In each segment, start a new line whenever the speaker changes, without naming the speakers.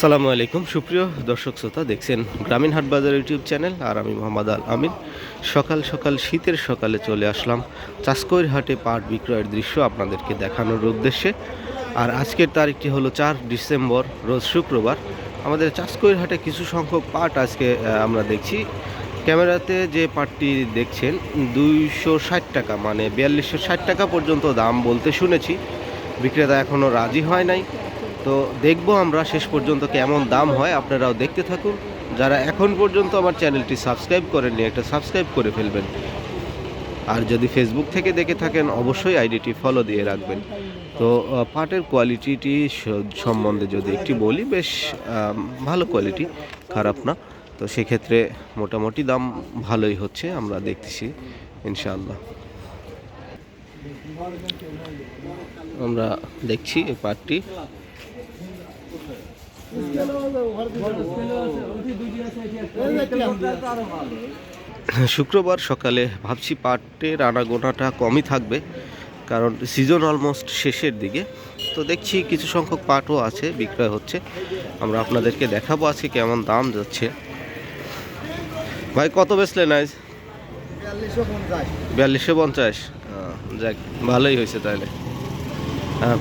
আসসালামু আলাইকুম। সুপ্রিয় দর্শক শ্রোতা, দেখছেন গ্রামীণ হাট বাজার ইউটিউব চ্যানেল আর আমি মোহাম্মদ আল আমিন। সকাল সকাল শীতের সকালে চলে আসলাম চাষকৈর হাটে পাট বিক্রয়ের দৃশ্য আপনাদেরকে দেখানোর উদ্দেশ্যে। আর আজকের তারিখটি হলো চার ডিসেম্বর, রোজ শুক্রবার। আমাদের চাষকৈর হাটে কিছু সংখ্যক পাট আজকে আমরা দেখছি। ক্যামেরাতে যে পাটটি দেখছেন, দুইশো ষাট টাকা মানে বিয়াল্লিশশো ষাট টাকা পর্যন্ত দাম বলতে শুনেছি। বিক্রেতা এখনও রাজি হয় নাই। তো দেখব আমরা শেষ পর্যন্ত কেমন দাম হয়। আপনারাও দেখতে থাকুন। যারা এখন পর্যন্ত আমার চ্যানেলটি সাবস্ক্রাইব করেননি, একটা সাবস্ক্রাইব করে ফেলবেন। আর যদি ফেসবুক থেকে দেখে থাকেন, অবশ্যই আইডিটি ফলো দিয়ে রাখবেন। তো পাটের কোয়ালিটিটি সম্বন্ধে যদি একটি বলি, বেশ ভালো কোয়ালিটি খারাপ না। তো সেক্ষেত্রে মোটামুটি দাম ভালোই হচ্ছে, আমরা দেখতেছি, ইনশাআল্লাহ। আমরা দেখছি এই পাটটি। শুক্রবার সকালে ভাবছি পাটের আনাগোনাটা কমই থাকবে কারণ সিজন অলমোস্ট শেষের দিকে। তো দেখছি কিছু সংখ্যক পাটও আছে বিক্রয় হচ্ছে। আমরা আপনাদেরকে দেখাবো আজকে কেমন দাম যাচ্ছে। ভাই কত বেচলেন আজ? বিয়াল্লিশশো পঞ্চাশ। যাক ভালোই হয়েছে তাহলে।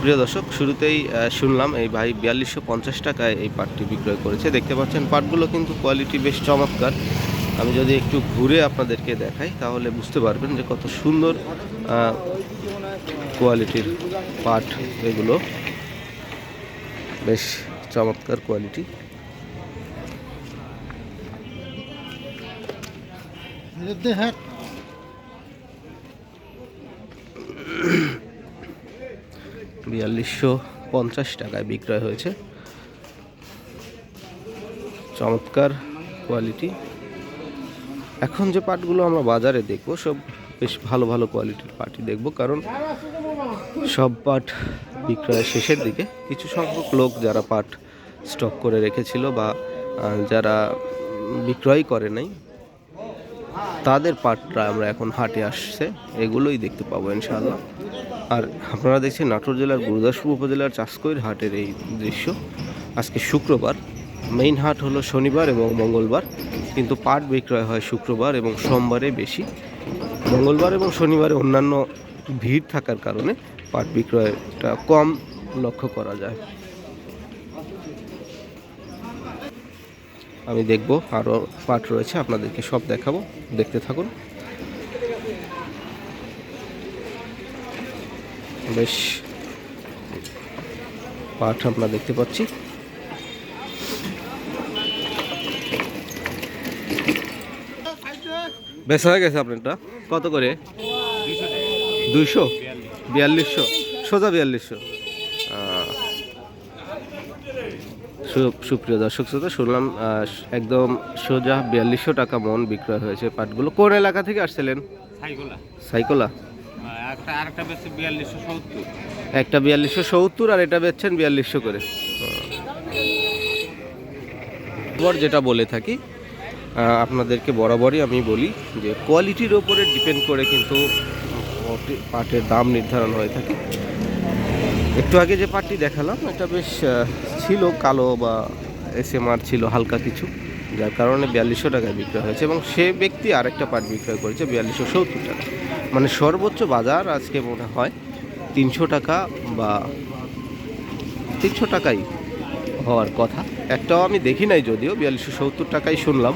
প্রিয় দর্শক, শুরুতেই শুনলাম এই ভাই বিয়াল্লিশশো পঞ্চাশ টাকায় এই পাটটি বিক্রয় করেছে। দেখতে পাচ্ছেন পাটগুলো কিন্তু কোয়ালিটি বেশ চমৎকার। আমি যদি একটু ঘুরে আপনাদেরকে দেখাই, তাহলে বুঝতে পারবেন যে কত সুন্দর কোয়ালিটির পাট এগুলো। বেশ চমৎকার কোয়ালিটি
হ্যাঁ
বিয়াল্লিশশো পঞ্চাশ টাকায় বিক্রয় হয়েছে। চমৎকার কোয়ালিটি এখন যে পাটগুলো আমরা বাজারে দেখব, সব বেশ ভালো ভালো কোয়ালিটির পাটই দেখব, কারণ সব পাট বিক্রয়ের শেষের দিকে কিছু সংখ্যক লোক যারা পাট স্টক করে রেখেছিল বা যারা বিক্রয় করে নাই তাদের পাটটা আমরা এখন হাটে আসছে, এগুলোই দেখতে পাবো ইনশাআল্লাহ। আর আপনারা দেখছেন নাটোর জেলার গুরুদাসপুর উপজেলার চাষকৈর হাটের এই দৃশ্য। আজকে শুক্রবার মেইন হাট হলো শনিবার এবং মঙ্গলবার, কিন্তু পাট বিক্রয় হয় শুক্রবার এবং সোমবারে বেশি। মঙ্গলবার এবং শনিবারে অন্যান্য ভিড় থাকার কারণে পাট বিক্রয়টা কম লক্ষ্য করা যায়। আমি দেখব আরও পাট রয়েছে, আপনাদেরকে সব দেখাবো, দেখতে থাকুন। বেশ পাট আমরা দেখতে পাচ্ছি। বেচা হয়ে গেছে আপনারটা। কত করে? দুইশো? বিয়াল্লিশশো। সোজা বিয়াল্লিশশো। সুপ্রিয় দর্শক শ্রোতা শুনলাম একদম সোজা বিয়াল্লিশশো টাকা মন বিক্রয় হয়েছে পাটগুলো। কোন এলাকা থেকে আসছিলেন? সাইকোলা।
একটা বিয়াল্লিশশো সত্তর।
আর এটা বেচছেন বিয়াল্লিশশো করে। যেটা বলে থাকি আপনাদেরকে বরাবরই আমি বলি যে কোয়ালিটির ওপরে ডিপেন্ড করে কিন্তু পাটের দাম নির্ধারণ হয়ে থাকে। একটু আগে যে পাটটি দেখালাম, এটা বেশ ছিল কালো বা এসএমআর ছিল হালকা কিছু, যার কারণে বিয়াল্লিশশো টাকায় বিক্রয় হয়েছে এবং সে ব্যক্তি আরেকটা পাট বিক্রয় করেছে, বিয়াল্লিশশো সত্তর টাকা। মানে সর্বোচ্চ বাজার আজকে মনে হয় তিনশো টাকা বা তিনশো টাকাই হওয়ার কথা। একটাও আমি দেখি নাই যদিও, বিয়াল্লিশশো সত্তর টাকাই শুনলাম।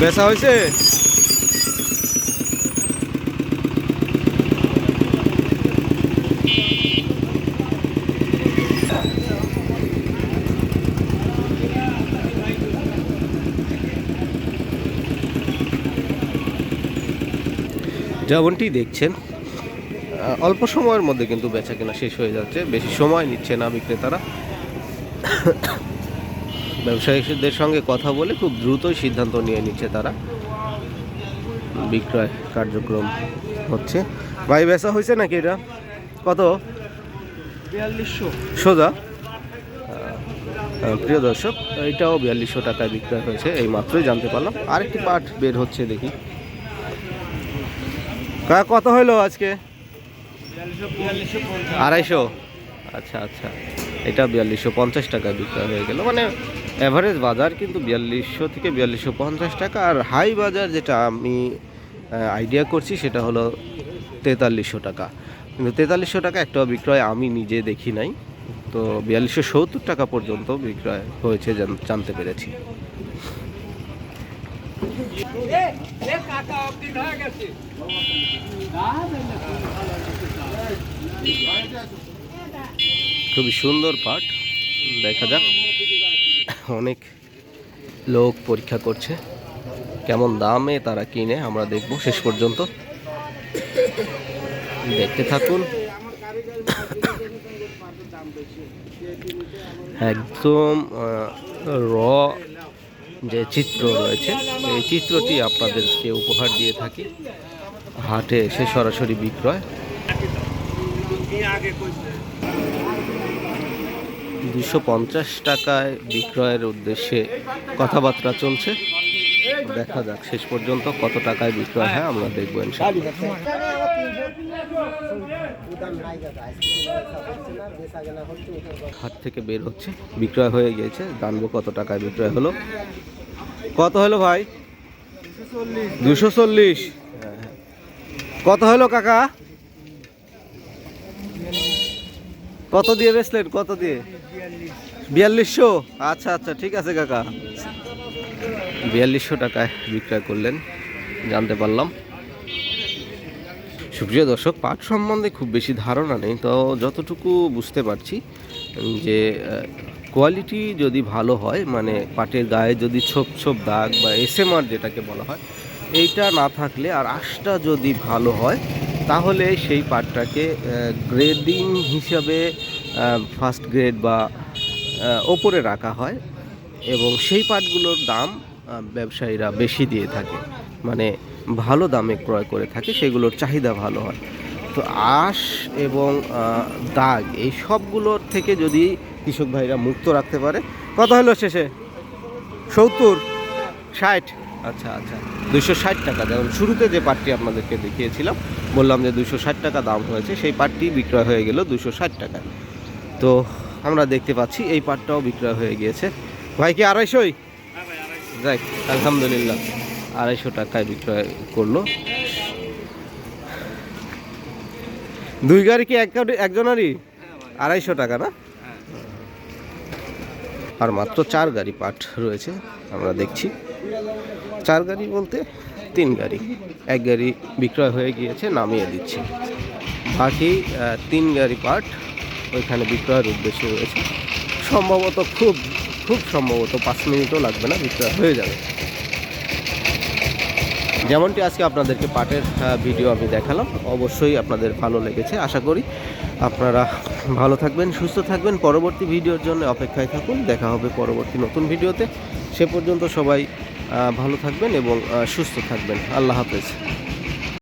বেচা হয়েছে? যেমনটি দেখছেন অল্প সময়ের মধ্যে কিন্তু বেচা কেনা শেষ হয়ে যাচ্ছে বেশি সময় নিচ্ছে না বিক্রেতারা। ব্যবসায়ীদের সঙ্গে কথা বলে খুব দ্রুতই সিদ্ধান্ত নিয়ে নিচ্ছে তারা। বিক্রয় কার্যক্রম হচ্ছে। ভাই বেচা হয়েছে নাকি এটা? কত?
বিয়াল্লিশশো।
সোজা। প্রিয় দর্শক এটাও বিয়াল্লিশশো টাকায় বিক্রয় হয়েছে এই মাত্রই জানতে পারলাম। আরেকটি পাট বের হচ্ছে দেখি। কত হইল আজকে? আড়াইশো? আচ্ছা আচ্ছা। এটা বিয়াল্লিশশো পঞ্চাশ টাকা বিক্রয় হয়ে গেল। মানে অ্যাভারেজ বাজার কিন্তু বিয়াল্লিশশো থেকে বিয়াল্লিশশো পঞ্চাশ টাকা। আর হাই বাজার যেটা আমি আইডিয়া করছি সেটা হলো তেতাল্লিশশো টাকা। কিন্তু তেতাল্লিশশো টাকা একটাও বিক্রয় আমি নিজে দেখি নাই। তো বিয়াল্লিশশো সত্তর টাকা পর্যন্ত বিক্রয় হয়েছে জান- জানতে পেরেছি। খুবই সুন্দর পাট দেখা যাক। অনেক লোক পরীক্ষা করছে। কেমন দামে তারা কিনে আমরা দেখব শেষ পর্যন্ত। দেখতে থাকুন। একদম র যে চিত্র রয়েছে, এই চিত্রটি আপনাদেরকে উপহার দিয়ে থাকি। হাটে এসে সরাসরি বিক্রয়। দুশো পঞ্চাশ টাকায় বিক্রয়ের উদ্দেশ্যে কথাবার্তা চলছে। দেখা যাক শেষ পর্যন্ত কত টাকায় বিক্রয় হয়, আমরা দেখব। হাট থেকে বের হচ্ছে, বিক্রয় হয়ে গিয়েছে। জানব কত টাকায় বিক্রয় হলো। কত হলো ভাই? দুশো চল্লিশ। কত হলো কাকা? কত দিয়ে বেচলেন কত দিয়ে? বিয়াল্লিশশো? আচ্ছা আচ্ছা ঠিক আছে কাকা। বিয়াল্লিশশো টাকায় বিক্রয় করলেন, জানতে পারলাম। সুপ্রিয় দর্শক, পাট সম্বন্ধে খুব বেশি ধারণা নেই, তো যতটুকু বুঝতে পারছি যে কোয়ালিটি যদি ভালো হয় মানে পাটের গায়ে যদি ছোপ ছোপ দাগ বা এসএমআর যেটাকে বলা হয়, এইটা না থাকলে আর আশটা যদি ভালো হয়, তাহলে সেই পাটটাকে গ্রেডিং হিসাবে ফার্স্ট গ্রেড বা ওপরে রাখা হয় এবং সেই পাটগুলোর দাম ব্যবসায়ীরা বেশি দিয়ে থাকে। মানে ভালো দামে ক্রয় করে থাকে, সেগুলোর চাহিদা ভালো হয়। তো আঁশ এবং দাগ এই সবগুলোর থেকে যদি কৃষক ভাইরা মুক্ত রাখতে পারে। কত হলো শেষে, সত্তর, ষাট। আচ্ছা আচ্ছা। দুশো ষাট টাকা। যেমন শুরুতে যে পাটটি আপনাদেরকে দেখিয়েছিলাম, বললাম যে দুশো ষাট টাকা দাম হয়েছে, সেই পাটটি বিক্রয় হয়ে গেল দুশো ষাট টাকায়। তো আমরা দেখতে পাচ্ছি, এই পাটটাও বিক্রয় হয়ে গিয়েছে। ভাই কি আড়াইশোই? যাই আলহামদুলিল্লাহ, আড়াইশো টাকায় বিক্রয় করল। দুই গাড়ি কি একজনেরই? আড়াইশো টাকা না? আর মাত্র চার গাড়ি পার্ট রয়েছে, আমরা দেখছি। চার গাড়ি বলতে তিন গাড়ি। এক গাড়ি বিক্রয় হয়ে গিয়েছে, নামিয়ে দিচ্ছি। বাকি তিন গাড়ি পার্ট ওইখানে বিক্রয়ের উদ্দেশ্যে রয়েছে। সম্ভবত খুব খুব সম্ভবত পাঁচ মিনিটও লাগবে না, বিক্রয় হয়ে যাবে। যেমনটি আজকে আপনাদেরকে পাটের ভিডিও আমি দেখালাম, অবশ্যই আপনাদের ভালো লেগেছে, আশা করি আপনারা ভালো থাকবেন, সুস্থ থাকবেন। পরবর্তী ভিডিওর জন্য অপেক্ষায় থাকুন, দেখা হবে পরবর্তী নতুন ভিডিওতে। সে পর্যন্ত সবাই ভালো থাকবেন এবং সুস্থ থাকবেন। আল্লাহ হাফেজ।